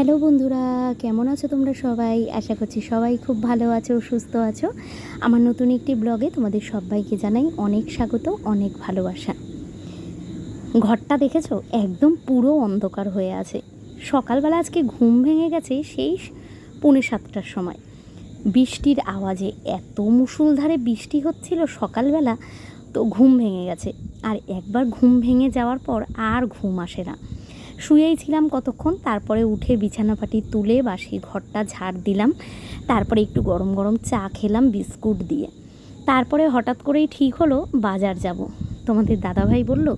Hello বন্ধুরা, কেমন আছো তোমরা সবাই? আশা করছি সবাই খুব ভালো আছো, সুস্থ আছো। আমার নতুন একটি ব্লগে তোমাদের সবাইকে জানাই অনেক স্বাগত, অনেক ভালোবাসা। ঘরটা দেখেছ? একদম পুরো অন্ধকার হয়ে আছে। সকালবেলা আজকে ঘুম ভেঙে গেছে সেই পৌনে সাতটার সময়। বৃষ্টির আওয়াজে এত মুষলধারে বৃষ্টি হচ্ছিল সকালবেলা, তো ঘুম ভেঙে গেছে। আর একবার ঘুম ভেঙে যাওয়ার পর আর ঘুম আসে না। শুয়েই ছিলাম কতক্ষণ, তারপরে উঠে বিছানাপাটি তুলে বাসি ঘরটা ঝাড় দিলাম, তারপরে একটু গরম গরম চা খেলাম বিস্কুট দিয়ে। তারপরে হঠাৎ করেই ঠিক হলো, বাজার যাব। তোমাদের দাদাভাই বলল,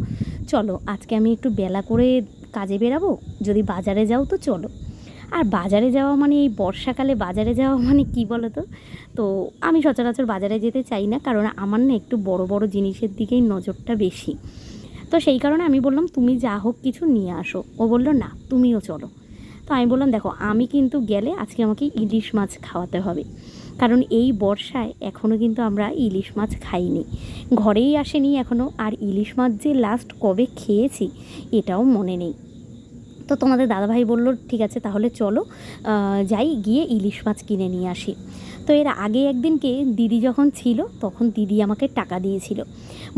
চলো, আজকে আমি একটু বেলা করে কাজে বেরাবো, যদি বাজারে যাও তো চলো। আর বাজারে যাওয়া মানে এই বর্ষাকালে বাজারে যাওয়া মানে কি বলো তো তো আমি সচরাচর বাজারে যেতে চাই না, কারণ আমার না একটু বড় বড় জিনিসের দিকেই নজরটা বেশি। তো সেই কারণে আমি বললাম, তুমি যা হোক কিছু নিয়ে আসো। ও বলল, না, তুমিও চলো। তো আমি বললাম, দেখো, আমি কিন্তু গেলে আজকে আমাকে ইলিশ মাছ খাওয়াতে হবে। কারণ এই বর্ষায় এখনও কিন্তু আমরা ইলিশ মাছ খাইনি। ঘরেই আসেনি এখনও আর ইলিশ মাছ যে লাস্ট কবে খেয়েছি, এটাও মনে নেই। তো তোমাদের দাদাভাই বলল, ঠিক আছে, তাহলে চলো যাই, গিয়ে ইলিশ মাছ কিনে নিয়ে আসি। তো এর আগে একদিনকে দিদি যখন ছিল, তখন দিদি আমাকে টাকা দিয়েছিল।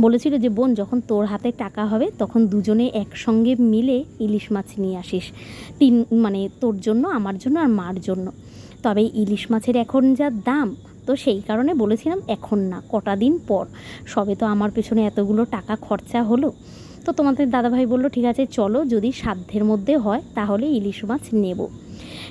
বলেছিল যে, বোন, যখন তোর হাতে টাকা হবে, তখন দুজনে একসঙ্গে মিলে ইলিশ মাছ নিয়ে আসিস। তিন মানে তোর জন্য, আমার জন্য আর মার জন্য। তবে ইলিশ মাছের এখন যা দাম, তো সেই কারণে বলেছিলাম, এখন না, কটা দিন পর। সবে তো আমার পেছনে এতগুলো টাকা খরচা হলো। তো তোমাদের দাদাভাই বলল, ঠিক আছে, চলো, যদি সাধ্যের মধ্যে হয়, তাহলে ইলিশ মাছ নেব।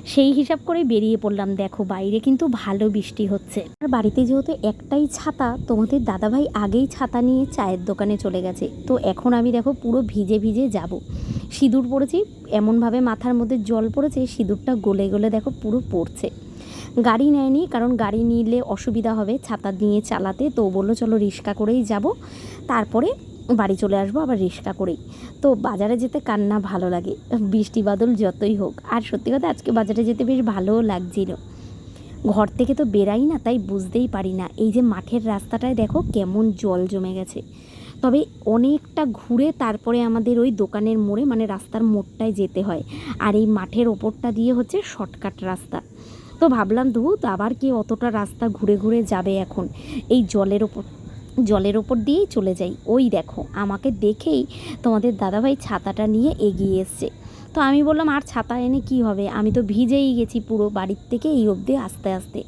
সেই হিসাব করে বেরিয়ে পড়লাম। দেখো বাইরে কিন্তু ভালো বৃষ্টি হচ্ছে। আর বাড়িতে যেহেতু একটাই ছাতা, তোমাদের দাদাভাই আগেই ছাতা নিয়ে চায়ের দোকানে চলে গেছে। তো এখন আমি দেখো পুরো ভিজে ভিজে যাব। সিঁদুর পড়েছি, এমনভাবে মাথার মধ্যে জল পড়েছে, সিঁদুরটা গলে গলে দেখো পুরো পড়ছে। গাড়ি নেয়নি, কারণ গাড়ি নিলে অসুবিধা হবে ছাতা নিয়ে চালাতে। তো বলল, চলো রিক্সা করেই যাব। তারপরে বাড়ি চলে আসব, আবার রিক্সা করেই। তো বাজারে যেতে কান্না ভালো লাগে, বৃষ্টি বাদল যতই হোক। আর সত্যি কথা, আজকে বাজারে যেতে বেশ ভালোও লাগছিল। ঘর থেকে তো বেরাই না, তাই বুঝতেই পারি না। এই যে মাঠের রাস্তাটায় দেখো, কেমন জল জমে গেছে। তবে অনেকটা ঘুরে তারপরে আমাদের ওই দোকানের মোড়ে মানে রাস্তার মোড়টায় যেতে হয়। আর এই মাঠের ওপরটা দিয়ে হচ্ছে শর্টকাট রাস্তা। তো ভাবলাম, ধুত, আবার কি অতটা রাস্তা ঘুরে ঘুরে যাবে এখন? এই জলের ওপর জলের ওপর দিয়েই চলে যাই। ওই দেখো, আমাকে দেখেই তোমাদের দাদাভাই ছাতাটা নিয়ে এগিয়ে এসছে। তো আমি বললাম, আর ছাতা এনে কি হবে? আমি তো ভিজেই গেছি পুরো বাড়ির থেকে এই অবধি আস্তে আস্তে।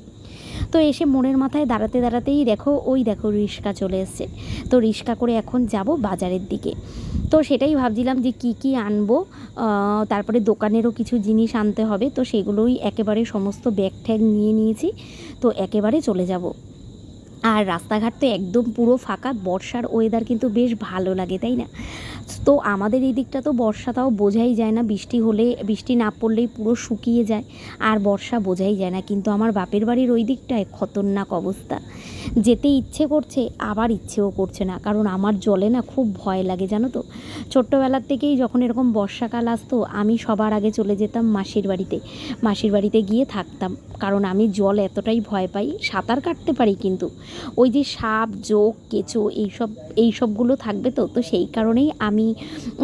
তো এসে মনের মাথায় দাঁড়াতে, দাঁড়াতেই দেখো, ওই দেখো রিক্সা চলে এসছে। তো রিক্সা করে এখন যাব বাজারের দিকে। তো সেটাই ভাবছিলাম যে কি কি আনব? তারপরে দোকানেরও কিছু জিনিস আনতে হবে। তো সেগুলোই একেবারে সমস্ত ব্যাগ ট্যাগ নিয়ে নিয়েছি। তো একেবারে চলে যাব। আর রাস্তাঘাট তো একদম পুরো ফাঁকা, বর্ষার ওয়েদার কিন্তু বেশ ভালো লাগে, তাই না? তো আমাদের এই দিকটা তো বর্ষাটাও বোঝাই যায় না, বৃষ্টি হলে, বৃষ্টি না পড়লেই পুরো শুকিয়ে যায়, আর বর্ষা বোঝাই যায় না, কিন্তু আমার বাপের বাড়ির ওই দিকটায় খতরনাক অবস্থা। যেতে ইচ্ছে করছে, আবার ইচ্ছেও করছে না, কারণ আমার জলে না খুব ভয় লাগে, জানো তো? ছোট্টবেলার থেকেই যখন এরকম বর্ষাকাল আসতো, আমি সবার আগে চলে যেতাম মাসির বাড়িতে মাসির বাড়িতে গিয়ে থাকতাম, কারণ আমি জল এতটাই ভয় পাই, সাঁতার কাটতে পারি কিন্তু। ওই যে সাপ, জোক, কেঁচো এইসব, এইসবগুলো থাকবে তো তো সেই কারণেই আমি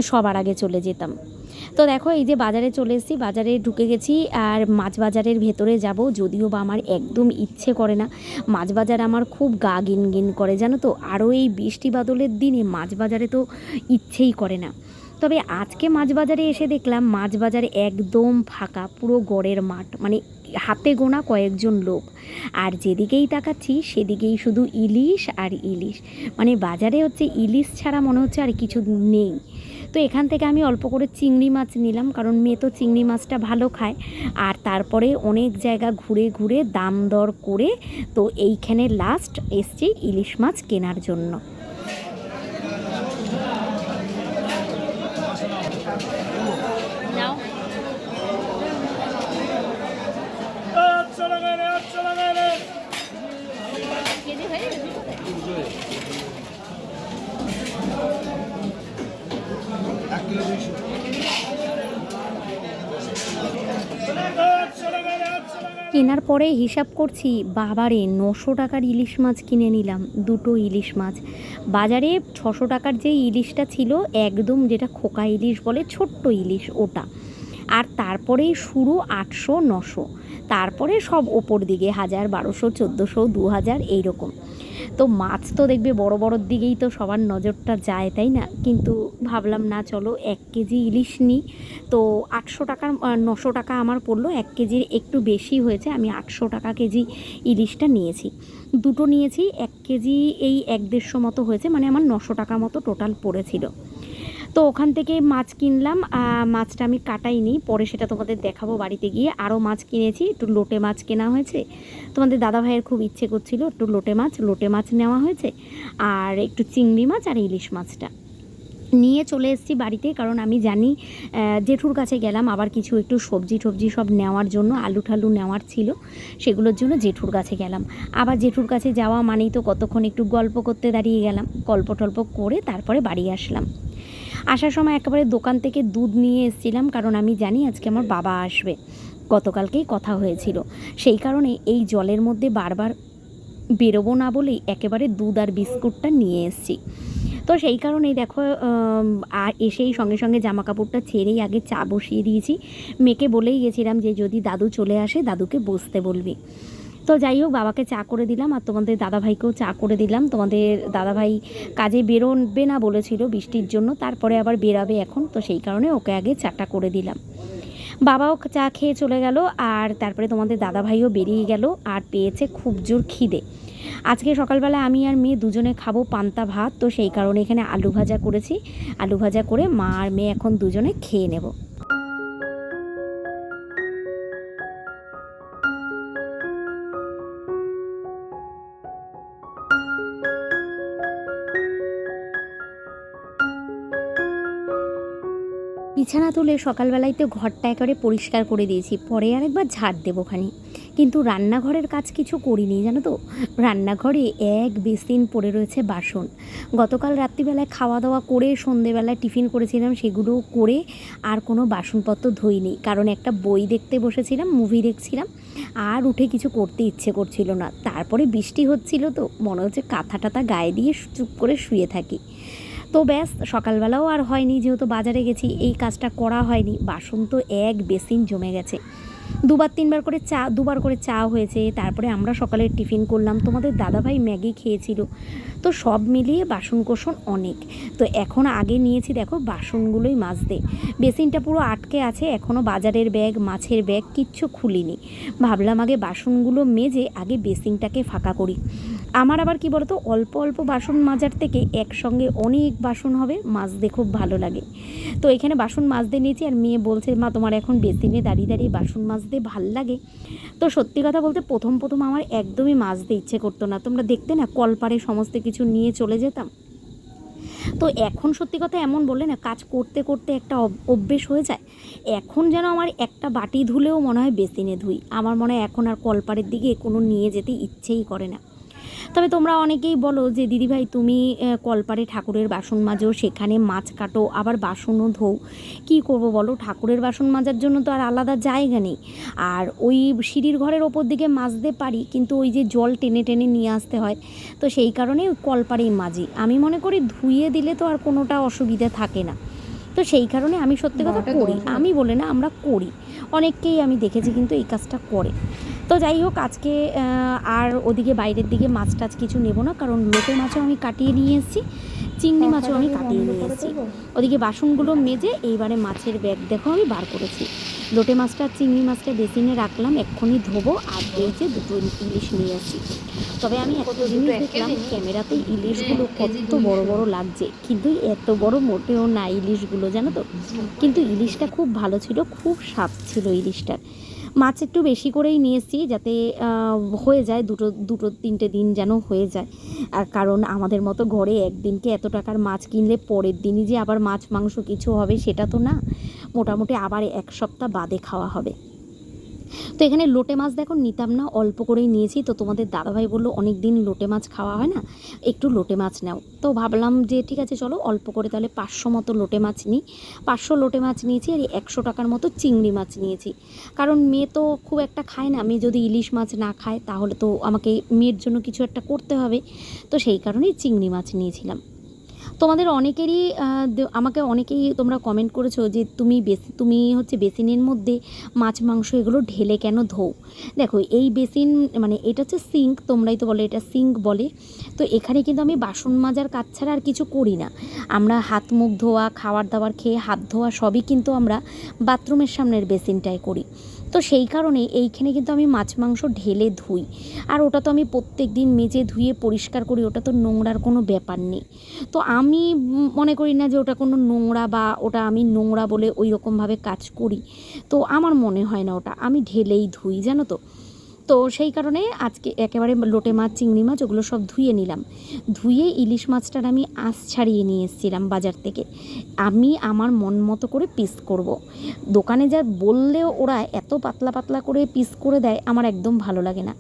সবার আগে চলে যেতাম। তো দেখো, এই যে বাজারে চলে এসেছি, বাজারে ঢুকে গেছি আর মাছ বাজারের ভেতরে যাব, যদিও বা আমার একদম ইচ্ছে করে না। মাছ বাজার আমার খুব গা গিন গিন করে, জানো তো? আরও এই বৃষ্টি বাদলের দিনে মাছ বাজারে তো ইচ্ছেই করে না। তবে আজকে মাছ বাজারে এসে দেখলাম মাছ বাজারে একদম ফাঁকা, পুরো গড়ের মাঠ। মানে হাতে গোনা কয়েকজন লোক। আর যেদিকেই তাকাচ্ছি, সেদিকেই শুধু ইলিশ আর ইলিশ। মানে বাজারে হচ্ছে ইলিশ ছাড়া মনে হচ্ছে আর কিছু নেই। তো এখান থেকে আমি অল্প করে চিংড়ি মাছ নিলাম, কারণ মেয়ে তো চিংড়ি মাছটা ভালো খায়। আর তারপরে অনেক জায়গা ঘুরে ঘুরে দাম দর করে তো এইখানে লাস্ট এসছি ইলিশ মাছ কেনার জন্য নাও আচ্ছা লাগালে আচ্ছা লাগালে কেজি হয়ে গেছে আচ্ছা লাগালে আচ্ছা লাগালে কেনার পরে হিসাব করছি, বাবারে, নশো টাকার ইলিশ মাছ কিনে নিলাম, দুটো ইলিশ মাছ। বাজারে ছশো টাকার যে ইলিশটা ছিল, একদম যেটা খোকা ইলিশ বলে, ছোট্ট ইলিশ ওটা। আর তারপরেই শুরু আটশো, নশো। তারপরে সব ওপর দিকে, হাজার বারোশো, চোদ্দোশো দু হাজার এইরকম। তো মাছ তো দেখবে বড় বড়োর দিকেই তো সবার নজরটা যায়, তাই না? কিন্তু ভাবলাম না, চলো এক কেজি ইলিশ নিই। তো আটশো টাকার নশো টাকা আমার পড়ল, এক কেজির একটু বেশি হয়েছে, আমি আটশো টাকা কেজি ইলিশটা নিয়েছি। দুটো নিয়েছি, এক কেজি এই এক দেড়শো মতো হয়েছে মানে আমার নশো টাকা মতো টোটাল পড়েছিল। তো ওখান থেকে মাছ কিনলাম মাছটা আমি কাটাইনি, পরে সেটা তোমাদের দেখাবো বাড়িতে গিয়ে। আরও মাছ কিনেছি, একটু লোটে মাছ কেনা হয়েছে। তোমাদের দাদা ভাইয়ের খুব ইচ্ছে করছিল একটু লোটে মাছ লোটে মাছ নেওয়া হয়েছে, আর একটু চিংড়ি মাছ আর ইলিশ মাছটা। নিয়ে চলে এসেছি বাড়িতে, কারণ আমি জানি জেঠুর কাছে গেলাম, আবার কিছু একটু সবজি টবজি সব নেওয়ার জন্য, আলু ঠালু নেওয়ার ছিল, সেগুলোর জন্য জেঠুর কাছে গেলাম। আবার জেঠুর কাছে যাওয়া মানেই তো কতক্ষণ একটু গল্প করতে দাঁড়িয়ে গেলাম, গল্প টল্প করে তারপরে বাড়ি আসলাম। আসার সময় একেবারে দোকান থেকে দুধ নিয়ে এসেছিলাম, কারণ আমি জানি আজকে আমার বাবা আসবে। গতকালকেই কথা হয়েছিল। সেই কারণে এই জলের মধ্যে বারবার বেরোবো না বলেই একেবারে দুধ আর বিস্কুটটা নিয়ে এসেছি। তো সেই কারণেই দেখো আর এসেই সঙ্গে সঙ্গে জামা কাপড়টা ছেড়েই আগে চা বসিয়ে দিয়েছি। মেয়েকে বলেই গেছিলাম যে, যদি দাদু চলে আসে, দাদুকে বসতে বলবি। তো যাই হোক, বাবাকে চা করে দিলাম আর তোমাদের দাদাভাইকেও চা করে দিলাম। তোমাদের দাদাভাই কাজে বেরোবে না বলেছিল বৃষ্টির জন্য, তারপরে আবার বেরাবে এখন, তো সেই কারণে ওকে আগে চাটা করে দিলাম। বাবাও চা খেয়ে চলে গেল আর তারপরে তোমাদের দাদাভাইও বেরিয়ে গেল আর পেয়েছে খুব জোর খিদে। আজকে সকালবেলা আমি আর মেয়ে দুজনে খাব পান্তা ভাত, তো সেই কারণে এখানে আলু ভাজা করেছি। আলু ভাজা করে মা আর মেয়ে এখন দুজনে খেয়ে নেব। বিছানা তুলে সকালবেলায় তো ঘরটা একেবারে পরিষ্কার করে দিয়েছি, পরে আর একবার ঝাড় দেবো খানি। কিন্তু রান্নাঘরের কাজ কিছু করিনি, জানো তো? রান্নাঘরে এক বেসিন পড়ে রয়েছে বাসন। গতকাল রাত্রিবেলায় খাওয়া দাওয়া করে সন্ধেবেলায় টিফিন করেছিলাম সেগুলো করে আর কোনো বাসনপত্র ধুইনি। কারণ একটা বই দেখতে বসেছিলাম মুভি দেখছিলাম, আর উঠে কিছু করতে ইচ্ছে করছিল না। তারপরে বৃষ্টি হচ্ছিল তো, মনে হচ্ছে কাঁথা টাথা গায়ে দিয়ে চুপ করে শুয়ে থাকি। তো ব্যাস, সকালবেলাও আর হয়নি। যেহেতু বাজারে গেছি, এই কাজটা করা হয়নি। বাসন তো এক বেসিন জমে গেছে। দুবার, তিনবার করে চা, দুবার করে চা হয়েছে। তারপরে আমরা সকালে টিফিন করলাম। তোমাদের দাদাভাই ম্যাগি খেয়েছিল। তো সব মিলিয়ে বাসন কোসন অনেক। তো এখন আগে নিয়েছি, দেখো, বাসনগুলোই মাজতে। বেসিনটা পুরো আটকে আছে। এখনও বাজারের ব্যাগ, মাছের ব্যাগ কিচ্ছু খুলিনি। ভাবলাম আগে বাসনগুলো মেজে আগে বেসিনটাকে ফাঁকা করি। আমার আবার কি বলতো, অল্প অল্প বাসন মাজার থেকে একসঙ্গে অনেক বাসন হবে, মাজতে খুব ভালো লাগে। তো এখানে বাসন মাজতে নিয়েছি আর মেয়ে বলছে, মা, তোমার এখন বেসিনে দাঁড়িয়ে দাঁড়িয়ে বাসন মাজতে ভালো লাগে। তো সত্যি কথা বলতে প্রথম প্রথম আমার একদমই মাজতে ইচ্ছে করতো না। তোমরা দেখতে না, কলপারে সমস্ত কিছু নিয়ে চলে যেতাম। তো এখন সত্যি কথা এমন বললে না, কাজ করতে করতে একটা অভ- অভ্যেস হয়ে যায়। এখন যেন আমার একটা বাটি ধুলেও মনে হয় বেসিনে ধুই। আমার মনে হয় এখন আর কলপারের দিকে কোনো নিয়ে যেতে ইচ্ছেই করে না। তবে তোমরা অনেকেই বলো যে দিদিভাই তুমি কলপারে ঠাকুরের বাসন মাজো সেখানে মাছ কাটো আবার বাসনও ধোও। কী করব বলো? ঠাকুরের বাসন মাজার জন্য তো আর আলাদা জায়গা নেই। আর ওই সিঁড়ির ঘরের ওপর দিকে মাজতে পারি কিন্তু ওই যে জল টেনে টেনে নিয়ে আসতে হয়। তো সেই কারণে কলপারেই মাজি। আমি মনে করি ধুয়ে দিলে তো আর কোনোটা অসুবিধা থাকে না। তো সেই কারণে আমি সত্যি কথা করি। আমি বলে না আমরা করি। অনেককেই আমি দেখেছি কিন্তু এই কাজটা করে। তো যাই হোক আজকে আর ওদিকে বাইরের দিকে মাছ টাছ কিছু নেব না কারণ লোটে মাছও আমি কাটিয়ে নিয়ে এসেছি চিংড়ি মাছও আমি কাটিয়ে নিয়ে এসেছি। ওদিকে বাসনগুলো মেজে এইবারে মাছের ব্যাগ দেখো আমি বার করেছি। লোটে মাছটা আর চিংড়ি মাছটা বেসিনে রাখলাম এক্ষুনি ধোবো আর যে দুটো ইলিশ নিয়ে আসি তবে আমি একটা জিনিস দেখলাম ক্যামেরাতে ইলিশগুলো কত বড় বড় লাগছে কিন্তু এত বড় মোটেও না ইলিশগুলো জানো তো? কিন্তু ইলিশটা খুব ভালো ছিল খুব স্বাদ ছিল ইলিশটার। মাছ একটু বেশি করেই নিয়েছি যাতে হয়ে যায় দুটো দুটো, তিনটে দিন যেন হয়ে যায়। আর কারণ আমাদের মতো ঘরে একদিনকে এত টাকার মাছ কিনলে পরের দিনই যে আবার মাছ, মাংস কিছু হবে সেটা তো না। মোটামুটি আবার এক সপ্তাহ বাদে খাওয়া হবে। তো এখানে লোটে মাছ দেখো, নিতাম না, অল্প করেই নিয়েছি। তো তোমাদের দাদাভাই বলল অনেক দিন লোটে মাছ খাওয়া হয় না, একটু লোটে মাছ নাও। তো ভাবলাম যে, ঠিক আছে, চলো অল্প করে তাহলে পাঁচশো মতো লোটে মাছ নিই। পাঁচশো লোটে মাছ নিয়েছি আর একশো টাকার মতো চিংড়ি মাছ নিয়েছি। কারণ মেয়ে তো খুব একটা খায় না, মেয়ে যদি ইলিশ মাছ না খায়, তাহলে তো আমাকে মেয়ের জন্য কিছু একটা করতে হবে। তো সেই কারণেই চিংড়ি মাছ নিয়েছিলাম। তোমাদের অনেকেরই আমাকে অনেকেই তোমরা কমেন্ট করেছ যে তুমি বেসি, তুমি হচ্ছে বেসিনের মধ্যে মাছ, মাংস এগুলো ঢেলে কেন ধোও? দেখো, এই বেসিন মানে এটা হচ্ছে সিঙ্ক তোমরাই তো বলে এটা সিঙ্ক বলে। তো এখানে কিন্তু আমি বাসন মাজার কাজ ছাড়া আর কিছু করি না। আমরা হাত, মুখ ধোয়া খাবার দাবার খেয়ে হাত ধোয়া সবই কিন্তু আমরা বাথরুমের সামনের বেসিনটায় করি। তো সেই কারণে এইখানে কিন্তু আমি মাছ মাংস ঢেলে ধুই। আর ওটা তো আমি প্রত্যেক দিন মেজে ধুয়ে পরিষ্কার করি, ওটা তো নোংরার কোনো ব্যাপার নেই। তো আমি মনে করি না যে ওটা কোনো নোংরা বা ওটা আমি নোংরা বলে ওই রকমভাবে কাজ করি। তো আমার মনে হয় না ওটা, আমি ঢেলেই ধুই, জানো তো? তো সেই কারণে আজকে একেবারে লোটে মাছ, চিংড়ি মাছ, ওগুলো সব ধুয়ে নিলাম। ধুয়ে ইলিশ মাছটার আমি আঁশ ছাড়িয়ে নিয়ে এসেছিলাম বাজার থেকে। আমি আমার মন মতো করে পিস করব। দোকানে যা বললেও ওরা এত পাতলা পাতলা করে পিস করে দেয়, আমার একদম ভালো লাগে না।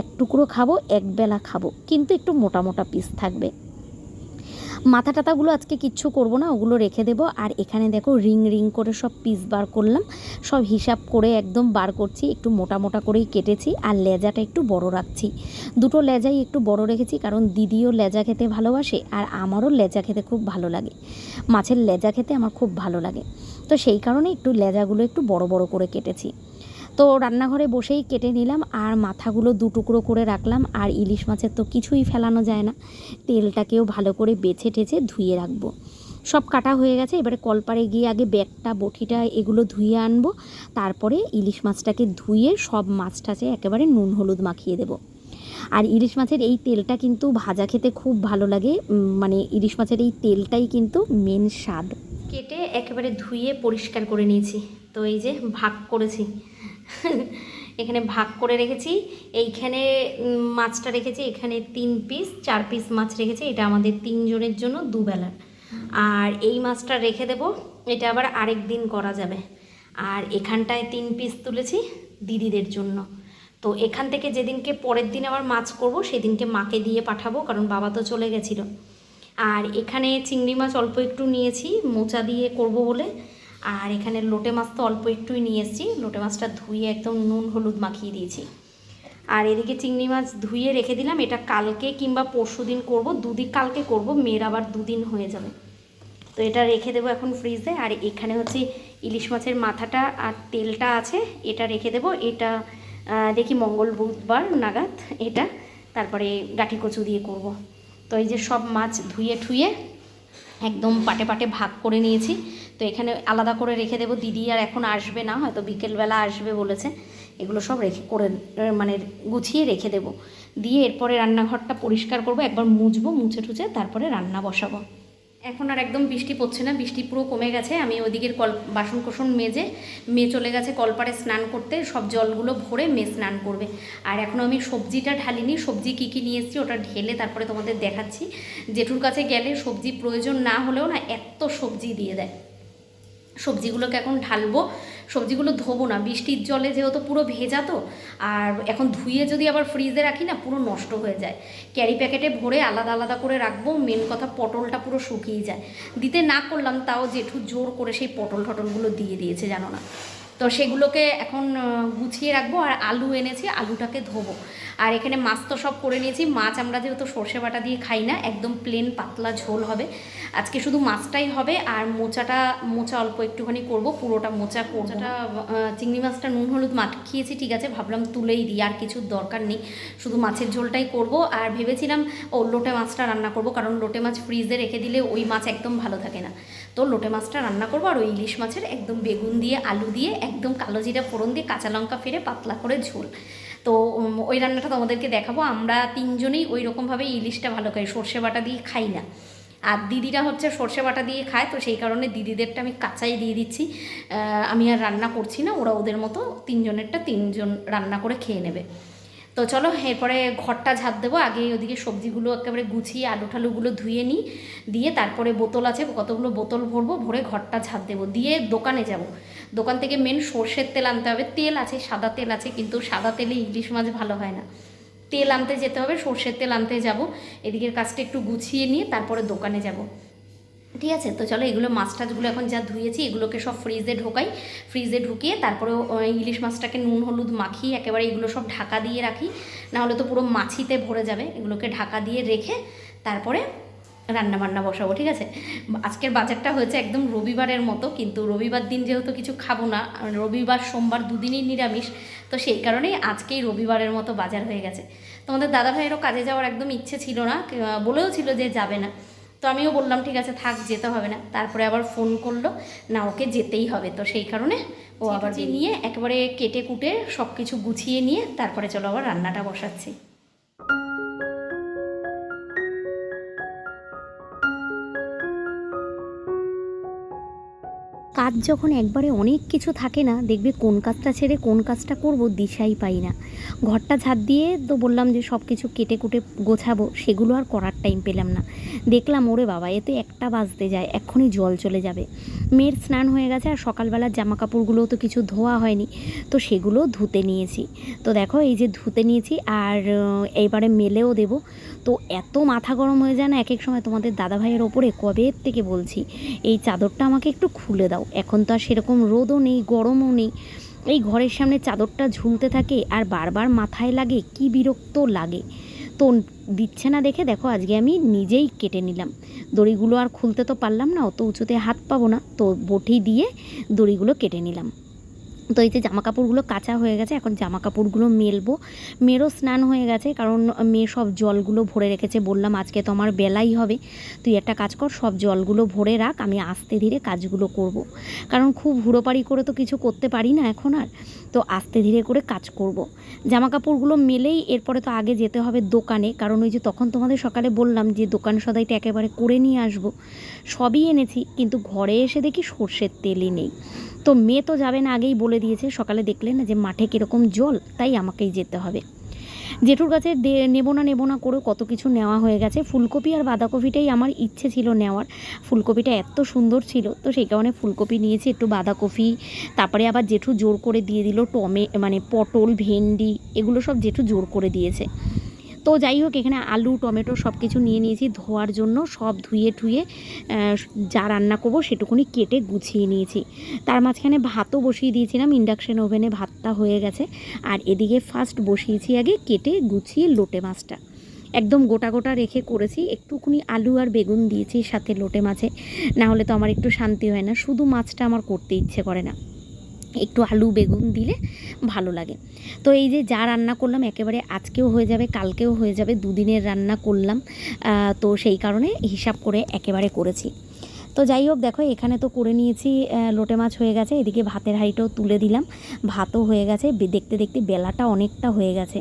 এক টুকরো খাব একবেলা খাব, কিন্তু একটু মোটা মোটা পিস থাকবে। মাথা টাতাগুলো আজকে কিচ্ছু করব না, ওগুলো রেখে দেবো। আর এখানে দেখো রিং রিং করে সব পিস বার করলাম। সব হিসাব করে একদম বার করছি, একটু মোটা মোটা করেই কেটেছি আর লেজাটা একটু বড় রাখছি। দুটো লেজাই একটু বড় রেখেছি, কারণ দিদিও লেজা খেতে ভালোবাসে আর আমারও লেজা খেতে খুব ভালো লাগে। মাছের লেজা খেতে আমার খুব ভালো লাগে। তো সেই কারণে একটু লেজাগুলো একটু বড় বড় করে কেটেছি। তো রান্নাঘরে বসেই কেটে নিলাম আর মাথাগুলো দু টুকরো করে রাখলাম আর ইলিশ মাছের তো কিছুই ফেলানো যায় না। তেলটাকেও ভালো করে বেছে টেছে ধুয়ে রাখব। সব কাটা হয়ে গেছে, এবারে কলপারে গিয়ে আগে ব্যাগটা, বটিটা এগুলো ধুয়ে আনব। তারপরে ইলিশ মাছটাকে ধুয়ে সব মাছটাকে একেবারে নুন হলুদ মাখিয়ে দেবো। আর ইলিশ মাছের এই তেলটা কিন্তু ভাজা খেতে খুব ভালো লাগে। মানে ইলিশ মাছের এই তেলটাই কিন্তু মেন স্বাদ। কেটে একেবারে ধুয়ে পরিষ্কার করে নিয়েছি। তো এই যে ভাগ করেছি। এখানে ভাগ করে রেখেছি। এইখানে মাছটা রেখেছি, এখানে তিন পিস চার পিস মাছ রেখেছি। এটা আমাদের তিনজনের জন্য দুবেলার আর এই মাছটা রেখে দেব। এটা আবার আরেক দিন করা যাবে। আর এখানটায় তিন পিস তুলেছি দিদিদের জন্য। তো এখান থেকে যেদিনকে পরের দিন আবার মাছ করব, সেদিনকে মাকে দিয়ে পাঠাবো, কারণ বাবা তো চলে গেছিল। আর এখানে চিংড়ি মাছ অল্প একটু নিয়েছি, মোচা দিয়ে করব বলে। আর এখানে লোটে মাছ তো অল্প একটুই নিয়ে এসেছি। লোটে মাছটা ধুয়ে একদম নুন হলুদ মাখিয়ে দিয়েছি। আর এদিকে চিংড়ি মাছ ধুয়ে রেখে দিলাম। এটা কালকে কিংবা পরশু দিন করব দুদিন কালকে করব, মেয়ের আবার দুদিন হয়ে যাবে। তো এটা রেখে দেবো এখন ফ্রিজে। আর এখানে হচ্ছে ইলিশ মাছের মাথাটা আর তেলটা আছে, এটা রেখে দেবো। এটা দেখি মঙ্গল বুধবার নাগাদ এটা। তারপরে গাঠি কচু দিয়ে করব। তো এই যে সব মাছ ধুয়ে ঠুয়ে একদম পাটে পাটে ভাগ করে নিয়েছি। তো এখানে আলাদা করে রেখে দেবো। দিদি আর এখন আসবে না, হয়তো বিকেলবেলা আসবে বলেছে। এগুলো সব রেখে করে মানে গুছিয়ে রেখে দেবো। দিয়ে এরপরে রান্নাঘরটা পরিষ্কার করব। একবার মুছবো, মুছে টুছে, তারপরে রান্না বসাবো। এখন আর একদম বৃষ্টি পড়ছে না, বৃষ্টি পুরো কমে গেছে। আমি ওদিকের কল বাসন কোসন মেজে, মেয়ে চলে গেছে কলপারে স্নান করতে, সব জলগুলো ভরে মেয়ে স্নান করবে। আর এখনও আমি সবজিটা ঢালিনি, সবজি কী কী নিয়ে এসেছি ওটা ঢেলে তারপরে তোমাদের দেখাচ্ছি। জেঠুর কাছে গেলে সবজি প্রয়োজন না হলেও না এত সবজি দিয়ে দেয়। সবজিগুলোকে এখন ঢালবো সবজিগুলো ধোবো না। বৃষ্টির জলে যেহেতু পুরো ভেজা তো, আর এখন ধুয়ে যদি আবার ফ্রিজে রাখি না, পুরো নষ্ট হয়ে যায়। ক্যারি প্যাকেটে ভরে আলাদা আলাদা করে রাখব মেন কথা পটলটা পুরো শুকিয়ে যায়। দিতে না করলাম, তাও জেঠু জোর করে সেই পটল টটলগুলো দিয়ে দিয়েছে জানো না। তো সেগুলোকে এখন গুছিয়ে রাখব, আর আলু এনেছি, আলুটাকে ধোবো। আর এখানে মাছ তো সব করে নিয়েছি। মাছ আমরা যেহেতু সর্ষে বাটা দিয়ে খাই না, একদম প্লেন পাতলা ঝোল হবে। আজকে শুধু মাছটাই হবে আর মোচাটা মোচা অল্প একটুখানি করব পুরোটা মোচা মোচাটা চিংড়ি মাছটা নুন হলুদ মাখিয়েছি ঠিক আছে ভাবলাম তুলেই দিই আর কিছুর দরকার নেই। শুধু মাছের ঝোলটাই করব আর ভেবেছিলাম ও লোটে মাছটা রান্না করব কারণ লোটে মাছ ফ্রিজে রেখে দিলে ওই মাছ একদম ভালো থাকে না। তো লোটে মাছটা রান্না করব আর ওই ইলিশ মাছের একদম বেগুন দিয়ে আলু দিয়ে একদম কালো জিরা ফোড়ন দিয়ে কাঁচা লঙ্কা ফেরে পাতলা করে ঝোল। তো ওই রান্নাটা তোমাদেরকে দেখাবো আমরা তিনজনেই ওই রকমভাবে ইলিশটা ভালো খাই সর্ষে বাটা দিয়ে খাই না। আর দিদিরা হচ্ছে সর্ষে বাটা দিয়ে খায়, তো সেই কারণে দিদিদেরটা আমি কাঁচাই দিয়ে দিচ্ছি। আমি আর রান্না করছি না, ওরা ওদের মতো তিনজনেরটা তিনজন রান্না করে খেয়ে নেবে। তো চলো, এরপরে ঘরটা ঝাঁপ দেবো আগে ওদিকে সবজিগুলো একেবারে গুছিয়ে আলু ঠালুগুলো ধুয়ে নিই, দিয়ে তারপরে বোতল আছে, কতগুলো বোতল ভরবো, ভরে ঘরটা ঝাঁপ দেবো। দিয়ে দোকানে যাব। দোকান থেকে মেন সর্ষের তেল আনতে হবে। তেল আছে, সাদা তেল আছে, কিন্তু সাদা তেলে ইলিশ মাছ ভালো হয় না। তেল আনতে যেতে হবে, সর্ষের তেল আনতে যাব। এদিকের কাজটা একটু গুছিয়ে নিয়ে তারপরে দোকানে যাব। ঠিক আছে? তো চলো এগুলো মাছ টাছগুলো এখন যা ধুয়েছি, এগুলোকে সব ফ্রিজে ঢোকাই। ফ্রিজে ঢুকিয়ে তারপরে ইলিশ মাছটাকে নুন, হলুদ মাখিয়ে একেবারে এগুলো সব ঢাকা দিয়ে রাখি। নাহলে তো পুরো মাছিতে ভরে যাবে। এগুলোকে ঢাকা দিয়ে রেখে তারপরে রান্না বান্না বসাবো ঠিক আছে? আজকের বাজারটা হয়েছে একদম রবিবারের মতো কিন্তু রবিবার দিন যেহেতু কিছু খাব না রবিবার সোমবার দুদিনই নিরামিষ তো সেই কারণেই আজকেই রবিবারের মতো বাজার হয়ে গেছে। তোমাদের দাদা ভাইয়েরও কাজে যাওয়ার একদম ইচ্ছে ছিল না বলেও ছিল যে যাবে না। তো আমিও বললাম ঠিক আছে থাক যেতে হবে না। তারপরে আবার ফোন করল না ওকে যেতেই হবে। তো সেই কারণে ও আবার যে নিয়ে একেবারে কেটে কুটে সব কিছু গুছিয়ে নিয়ে তারপরে চলো আবার রান্নাটা বসাচ্ছি। কাজ যখন একবারে অনেক কিছু থাকে না, দেখবে কোন কাজটা ছেড়ে কোন কাজটা করব দিশাই পাই না। ঘরটা ঝাঁপ দিয়ে তো বললাম যে সব কিছু কেটে কুটে গোছাবো, সেগুলো আর করার টাইম পেলাম না। দেখলাম, ওরে বাবা এতে একটা বাজতে যায়, এক্ষুনি জল চলে যাবে। মেয়ের স্নান হয়ে গেছে আর সকালবেলার জামা কাপড়গুলোও তো কিছু ধোয়া হয়নি। তো সেগুলো ধুতে নিয়েছি। তো দেখো এই যে ধুতে নিয়েছি আর এইবারে মেলেও দেবো। তো এত মাথা গরম হয়ে যায় না এক এক সময় তোমাদের দাদাভাইয়ের ওপরে, কবে থেকে বলছি? এই চাদরটা আমাকে একটু খুলে দাও। এখন তো আর সেরকম রোদও নেই, গরমও নেই। এই ঘরের সামনে চাদরটা ঝুলতে থাকে আর বারবার মাথায় লাগে কি বিরক্ত লাগে। তো দিচ্ছে না দেখে, দেখো আজকে আমি নিজেই কেটে নিলাম। দড়িগুলো আর খুলতে তো পারলাম না, অত উঁচুতে হাত পাবো না, তো বটি দিয়ে দড়িগুলো কেটে নিলাম। তো এই যে জামা কাপড়গুলো কাঁচা হয়ে গেছে, এখন জামা কাপড়গুলো মেলবো। মেয়েরও স্নান হয়ে গেছে, কারণ মেয়ে সব জলগুলো ভরে রেখেছে, বললাম আজকে তো আমার বেলাই হবে। তুই একটা কাজ কর, সব জলগুলো ভরে রাখ, আমি আস্তে ধীরে কাজগুলো করব। কারণ খুব হুড়োপাড়ি করে তো কিছু করতে পারি না এখন আর। তো আস্তে ধীরে করে কাজ করব। জামা কাপড়গুলো মেলেই এরপরে তো আগে যেতে হবে দোকানে, কারণ ওই যে তখন তোমাদের সকালে বললাম যে দোকান সদাইটা একেবারে করে নিয়ে আসব। সবই এনেছি, কিন্তু ঘরে এসে দেখি সর্ষের তেলই নেই তো মেয়ে তো যাবে না আগেই বলে দিয়েছে, সকালে দেখলেন না যে মাঠে কীরকম জল, তাই আমাকেই যেতে হবে জেঠুর কাছে নেব না নেব না করে কত কিছু নেওয়া হয়ে গেছে। ফুলকপি আর বাঁধাকপিটাই আমার ইচ্ছে ছিল নেওয়ার। ফুলকপিটা এত সুন্দর ছিল, তো সেই কারণে ফুলকপি নিয়েছি, একটু বাঁধাকপি, তারপরে আবার জেঠু জোর করে দিয়ে দিল টমে মানে পটল, ভেন্ডি, এগুলো সব জেঠু জোর করে দিয়েছে। তো যাই হোক এখানে আলু টমেটো সব কিছু নিয়ে নিয়েছি ধোয়ার জন্য সব ধুয়ে আহ, যা রান্না করব সেটুকুনি কেটে গুছিয়ে নিয়েছি। তার মাঝখানে ভাতও বসিয়ে দিয়েছিলাম ইন্ডাকশন ওভেনে ভাতটা হয়ে গেছে। আর এদিকে ফার্স্ট বসিয়েছি আগে কেটে গুছিয়ে লোটে মাছটা। একদম গোটা গোটা রেখে করেছি একটুখানি আলু আর বেগুন দিয়েছি সাথে লোটে মাছে। না হলে তো আমার একটু শান্তি হয় না শুধু মাছটা আমার করতে ইচ্ছে করে না। একটু আলু, বেগুন দিলে ভালো লাগে। তো এই যে যা রান্না করলাম, একেবারে আজকেও হয়ে যাবে, কালকেও হয়ে যাবে, দুদিনের রান্না করলাম। তো সেই কারণে হিসাব করে একেবারে করেছি। তো যাই হোক, দেখো, এখানে তো করে নিয়েছি লোটে মাছ হয়ে গেছে। এদিকে ভাতের হাঁড়িটাও তুলে দিলাম। ভাতও হয়ে গেছে। দেখতে দেখতে বেলাটা অনেকটা হয়ে গেছে।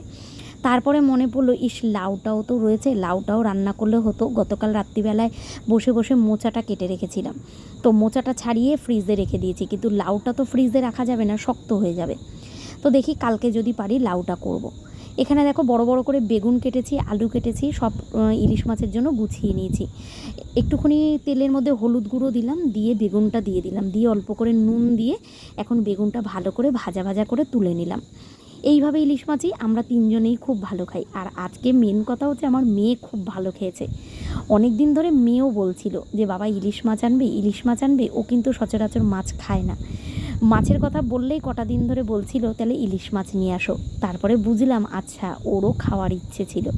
তারপরে মনে পড়ল, ইস, লাউটাও তো রয়েছে, লাউটাও রান্না করলে হতো। গতকাল রাত্রিবেলায় বসে বসে মোচাটা কেটে রেখেছিলাম। তো মোচাটা ছাড়িয়ে ফ্রিজে রেখে দিয়েছি, কিন্তু লাউটা তো ফ্রিজে রাখা যাবে না, শক্ত হয়ে যাবে। তো দেখি কালকে যদি পারি লাউটা করব। এখানে দেখো বড় বড় করে বেগুন কেটেছি, আলু কেটেছি, সব ইলিশ মাছের জন্য গুছিয়ে নিয়েছি। একটুখানি তেলের মধ্যে হলুদ গুঁড়ো দিলাম, দিয়ে বেগুনটা দিয়ে দিলাম। দিয়ে অল্প করে নুন দিয়ে এখন বেগুনটা ভালো করে ভাজা ভাজা করে তুলে নিলাম। এইভাবে ইলিশ মাছই আমরা তিনজনেই খুব ভালো খাই। আর আজকে মেন কথা হচ্ছে আমার মেয়ে খুব ভালো খেয়েছে। অনেক দিন ধরে মেয়েও বলছিল যে, বাবা, ইলিশ মাছ আনবে, ইলিশ মাছ আনবে? ও কিন্তু সচরাচর মাছ খায় না। মাছের কথা বললেই কটা দিন ধরে বলছিল, তাহলে ইলিশ মাছ নিয়ে আসো। তারপরে বুঝলাম আচ্ছা ওরও খাওয়ার ইচ্ছে ছিল।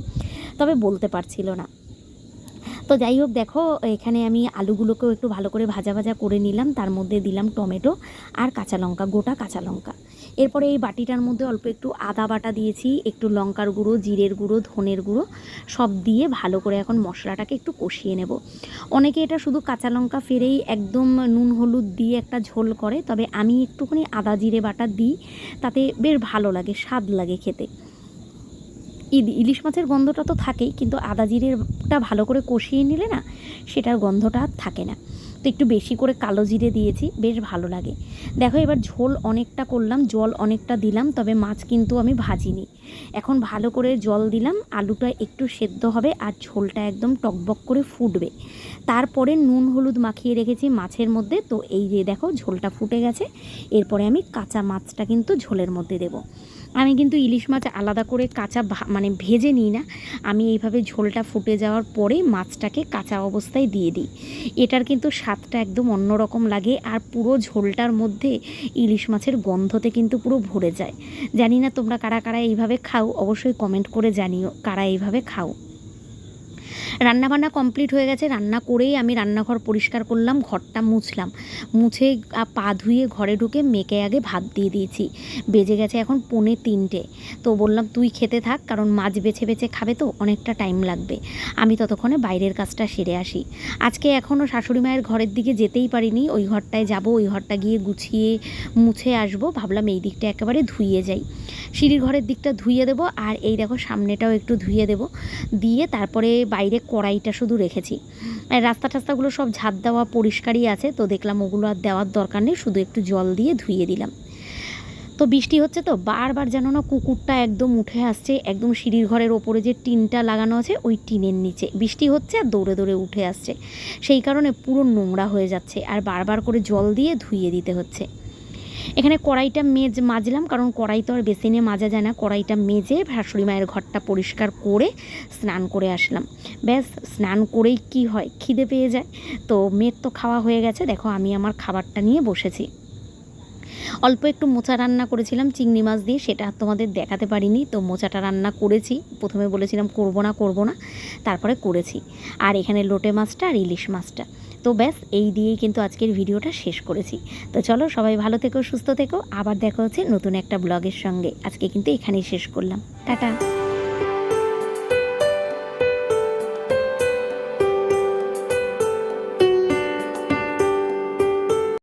তবে বলতে পারছিল না। তো যাই হোক, দেখো, এখানে আমি আলুগুলোকেও একটু ভালো করে ভাজা ভাজা করে নিলাম। তার মধ্যে দিলাম টমেটো আর কাঁচা লঙ্কা, গোটা কাঁচা লঙ্কা। এরপরে এই বাটিটার মধ্যে অল্প একটু আদা বাটা দিয়েছি, একটু লঙ্কার গুঁড়ো, জিরের গুঁড়ো, ধনের গুঁড়ো, সব দিয়ে ভালো করে এখন মশলাটাকে একটু কষিয়ে নেব। অনেকে এটা শুধু কাঁচা লঙ্কা ফেরেই একদম নুন হলুদ দিয়ে একটা ঝোল করে, তবে আমি একটুখানি আদা জিরে বাটা দিই, তাতে বেশ ভালো লাগে, স্বাদ লাগে খেতে। ইলিশ মাছের গন্ধটা তো থাকেই, কিন্তু আদা জিরেটা ভালো করে কষিয়ে নিলে না, সেটার গন্ধটা আর থাকে না। তো একটু বেশি করে কালো জিরে দিয়েছি, বেশ ভালো লাগে। দেখো এবার ঝোল অনেকটা করলাম, জল অনেকটা দিলাম, তবে মাছ কিন্তু আমি ভাজিনি। এখন ভালো করে জল দিলাম, আলুটা একটু সেদ্ধ হবে আর ঝোলটা একদম টকবক করে ফুটবে। তারপরে নুন হলুদ মাখিয়ে রেখেছি মাছের মধ্যে, তো এই যে দেখো ঝোলটা ফুটে গেছে, এরপরে আমি কাঁচা মাছটা কিন্তু ঝোলের মধ্যে দেবো। আমি কিন্তু ইলিশ মাছ আলাদা করে কাঁচা মানে ভেজে নিই না। আমি এইভাবে ঝোলটা ফুটে যাওয়ার পরে মাছটাকে কাঁচা অবস্থায় দিয়ে দিই। এটার কিন্তু স্বাদটা একদম অন্যরকম লাগে আর পুরো ঝোলটার মধ্যে ইলিশ মাছের গন্ধতে কিন্তু পুরো ভরে যায়। জানি না তোমরা কারা কারা এইভাবে খাও, অবশ্যই কমেন্ট করে জানিও কারা এইভাবে খাও। রান্নাবান্না কমপ্লিট হয়ে গেছে, রান্না করেই আমি রান্নাঘর পরিষ্কার করলাম, ঘরটা মুছলাম। মুছে পা ধুয়ে ঘরে ঢুকে মেয়েকে আগে ভাত দিয়ে দিয়েছি। বেজে গেছে এখন পৌনে তিনটে। তো বললাম, তুই খেতে থাক, কারণ মাছ বেছে বেছে খাবে তো, অনেকটা টাইম লাগবে। আমি ততক্ষণে বাইরের কাজটা সেরে আসি। আজকে এখনও শাশুড়ি মায়ের ঘরের দিকে যেতেই পারিনি, ওই ঘরটায় যাব, ওই ঘরটা গিয়ে গুছিয়ে মুছে আসব, ভাবলাম এই দিকটা একেবারে ধুইয়ে যাই। সিঁড়ির ঘরের দিকটা ধুইয়ে দেবো, আর এই দেখো সামনেটাও একটু ধুইয়ে দেবো। দিয়ে তারপরে বাইরে কড়াইটা শুধু রেখেছি। আর রাস্তা টাস্তাগুলো সব ঝাঁট দেওয়া পরিষ্কারই আছে, তো দেখলাম ওগুলো আর দেওয়ার দরকার নেই, শুধু একটু জল দিয়ে ধুইয়ে দিলাম। তো বৃষ্টি হচ্ছে তো, বারবার যেন না কুকুরটা একদম উঠে আসছে, একদম সিঁড়ির ঘরের ওপরে যে টিনটা লাগানো আছে, ওই টিনের নিচে। বৃষ্টি হচ্ছে আর দৌড়ে দৌড়ে উঠে আসছে। সেই কারণে পুরো নোংরা হয়ে যাচ্ছে, আর বারবার করে জল দিয়ে ধুইয়ে দিতে হচ্ছে। এখানে কড়াইটা মেজ, মাজলাম, কারণ কড়াই তো আর বেসিনে মাজা যায় না। কড়াইটা মেজে শাশুড়ি মায়ের ঘরটা পরিষ্কার করে স্নান করে আসলাম। ব্যাস, স্নান করেই কি হয়? খিদে পেয়ে যায়। তো মেয়ের তো খাওয়া হয়ে গেছে। দেখো, আমি আমার খাবারটা নিয়ে বসেছি। অল্প একটু মোচা রান্না করেছিলাম, চিংড়ি মাছ দিয়ে। সেটা তোমাদের দেখাতে পারিনি। তো মোচাটা রান্না করেছি। প্রথমে বলেছিলাম, করব না করব না। তারপরে করেছি। আর এখানে লোটে মাছটা আর ইলিশ মাছটা। তো ব্যাস, এই দিয়েই কিন্তু আজকের ভিডিওটা শেষ করেছি। তো চলো, সবাই ভালো থেকো, সুস্থ থেকো। আবার দেখা হচ্ছে নতুন একটা ব্লগের সঙ্গে। আজকে কিন্তু এখানেই শেষ করলাম। টাটা।